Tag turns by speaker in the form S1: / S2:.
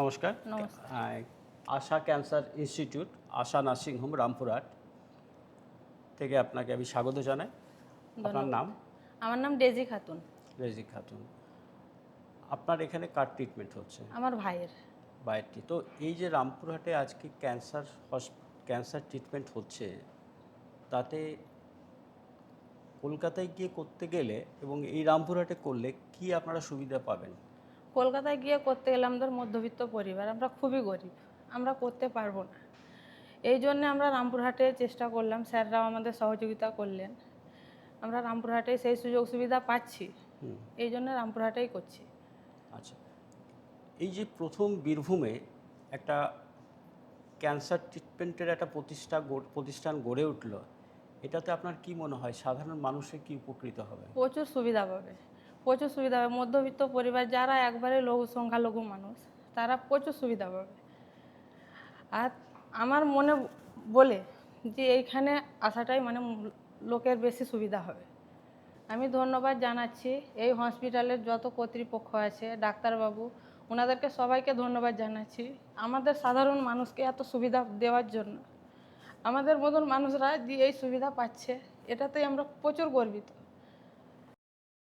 S1: নমস্কার। Asha cancer institute Asha nursing home Rampurhat থেকে আপনাকে আমি স্বাগত জানাই। আপনার নাম?
S2: আমার নাম ডেজি খাতুন।
S1: রেজিক খাতুন। আপনার এখানে কার ট্রিটমেন্ট হচ্ছে?
S2: আমার ভাইয়ের।
S1: বাইরটি তো এই যে রামপুরহাটে আজকে ক্যান্সার ক্যান্সার ট্রিটমেন্ট হচ্ছে তাতে কলকাতায় গিয়ে করতে গেলে এবং এই রামপুরহাটে করলে কি আপনারা সুবিধা পাবেন?
S2: কলকাতায় গিয়ে করতে গেলে আমাদের মধ্যবিত্ত পরিবার আমরা খুবই গরিব আমরা করতে পারব না। এই জন্যে আমরা রামপুরহাটে চেষ্টা করলাম স্যাররাও আমাদের সহযোগিতা করলেন। আমরা রামপুরহাটে সেই সুযোগ সুবিধা পাচ্ছি এই জন্য রামপুরহাটেই করছি।
S1: আচ্ছা এই যে প্রথম বীরভূমে একটা ক্যান্সার ট্রিটমেন্টের একটা প্রতিষ্ঠা প্রতিষ্ঠান গড়ে উঠল এটাতে আপনার কি মনে হয়? সাধারণ মানুষের কি উপকৃত হবে?
S2: প্রচুর সুবিধা পাবে। প্রচুর সুবিধা হবে। মধ্যবিত্ত পরিবার যারা একবারে লঘু সংখ্যালঘু মানুষ, তারা প্রচুর সুবিধা পাবে। আর আমার মনে বলে যে এইখানে আসাটাই মানে লোকের বেশি সুবিধা হবে। আমি ধন্যবাদ জানাচ্ছি এই হসপিটালের যত কর্তৃপক্ষ আছে, ডাক্তারবাবু, ওনাদেরকে সবাইকে ধন্যবাদ জানাচ্ছি। আমাদের সাধারণ মানুষকে এত সুবিধা দেওয়ার জন্য। আমাদের মতন মানুষরা যে এই সুবিধা পাচ্ছে, এটাতেই আমরা প্রচুর গর্বিত।